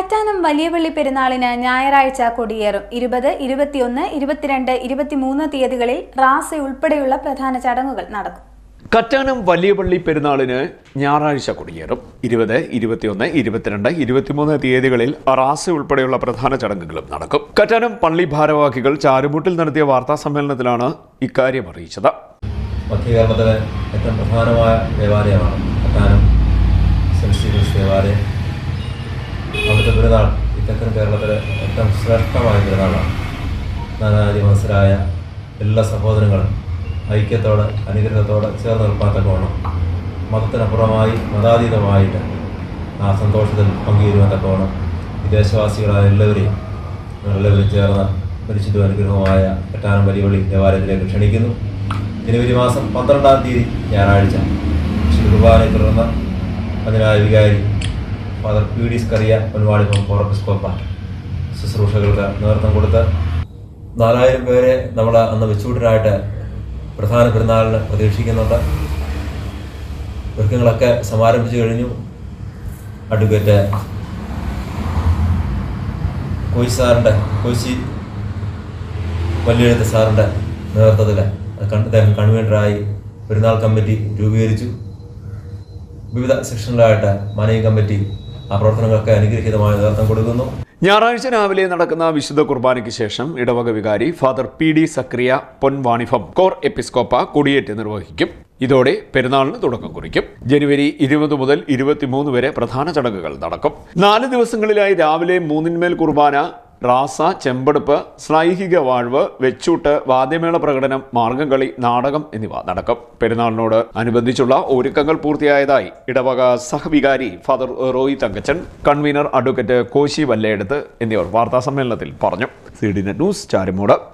കറ്റാനം വലിയപള്ളി പെരുന്നാളിന് ഞായറാഴ്ച കൊടിയേറും. ഇരുപത് ഇരുപത്തിയൊന്ന് ഇരുപത്തിരണ്ട് ഇരുപത്തിമൂന്ന് തീയതികളിൽ റാസ ഉൾപ്പെടെയുള്ള പ്രധാന ചടങ്ങുകൾ നടക്കും. കറ്റാനം വലിയപള്ളി പെരുന്നാളിന് ഞായറാഴ്ച കൊടിയേറും. ഇരുപത് ഇരുപത്തിയൊന്ന് ഇരുപത്തിരണ്ട് ഇരുപത്തിമൂന്ന് തീയതികളിൽ റാസ ഉൾപ്പെടെയുള്ള പ്രധാന ചടങ്ങുകളും നടക്കും. കറ്റാനം പള്ളി ഭാരവാഹികൾ ചാരുമുട്ടിൽ നടത്തിയ വാർത്താ സമ്മേളനത്തിലാണ് ഇക്കാര്യം അറിയിച്ചത്. ഏറ്റവും പ്രധാനമായ ദേവാലയമാണ് കത്താനം പെരുന്നാൾ തെക്കൻ കേരളത്തിലെ ഏറ്റവും ശ്രേഷ്ഠമായ പെരുന്നാളാണ് മനസ്സിലായ എല്ലാ സഹോദരങ്ങളും ഐക്യത്തോടെ അനുഗ്രഹത്തോടെ ചേർന്ന് നിൽപ്പാത്തക്കോണം മതത്തിനപ്പുറമായി മതാതീതമായിട്ട് ആ സന്തോഷത്തിൽ പങ്കുചേരുവാൻ കോണം വിദേശവാസികളായ എല്ലാവരെയും എല്ലാവരും ചേർന്ന് പരിശുദ്ധ അനുഗ്രഹമായ എട്ടാനം വലിയപള്ളി ദേവാലയത്തിലേക്ക് ക്ഷണിക്കുന്നു. ജനുവരി മാസം പന്ത്രണ്ടാം തീയതി ഞായറാഴ്ച. കുർബാനയെ തുടർന്ന് അതിനായ വികാരി father P D Scaria Ponvalippam പോറപ്പിസ്കോപ്പ ശുശ്രൂഷകൾക്ക് നേതൃത്വം കൊടുത്ത് നാലായിരം പേരെ നമ്മൾ അന്ന് വെച്ചുവിടാനായിട്ട് പ്രധാന പെരുന്നാളിന് പ്രതീക്ഷിക്കുന്നുണ്ട്. ഒരുക്കങ്ങളൊക്കെ സമാരംഭിച്ചു കഴിഞ്ഞു. അഡ്വക്കേറ്റ് കോയി സാറിന്റെ കോശി വല്ലിയെഴുത്ത് സാറിന്റെ നേതൃത്വത്തിൽ അദ്ദേഹം കൺവീനറായി പെരുന്നാൾ കമ്മിറ്റി രൂപീകരിച്ചു. വിവിധ സെക്ഷനിലായിട്ട് മാനേജിംഗ് കമ്മിറ്റി ആ പ്രവർത്തനങ്ങൾക്ക് അനുഗ്രഹീതമായ നേതൃത്വം കൊടുക്കുന്നു. ഞായറാഴ്ച രാവിലെ നടക്കുന്ന വിശുദ്ധ കുർബാനയ്ക്ക് ശേഷം ഇടവക വികാരി ഫാദർ പി ഡി സക്രിയ പൊൻവാണിഫം കോർ എപ്പിസ്കോപ്പ കൊടിയേറ്റ് നിർവഹിക്കും. ഇതോടെ പെരുന്നാളിന് തുടക്കം കുറിക്കും. ജനുവരി ഇരുപത് മുതൽ ഇരുപത്തിമൂന്ന് വരെ പ്രധാന ചടങ്ങുകൾ നടക്കും. നാല് ദിവസങ്ങളിലായി രാവിലെ മൂന്നിന്മേൽ കുർബാന റാസ ചെമ്പെടുപ്പ് സ്ലൈഹിക വാഴ്വ് വെച്ചൂട്ട് വാദ്യമേള പ്രകടനം മാർഗംകളി നാടകം എന്നിവ നടക്കും. പെരുന്നാളിനോട് അനുബന്ധിച്ചുള്ള ഒരുക്കങ്ങൾ പൂർത്തിയായതായി ഇടവക സഹവികാരി father Roy Thankachan convener advocate Koshy വല്ലയെടുത്ത് എന്നിവർ വാർത്താസമ്മേളനത്തിൽ പറഞ്ഞു. C D net news Charummood.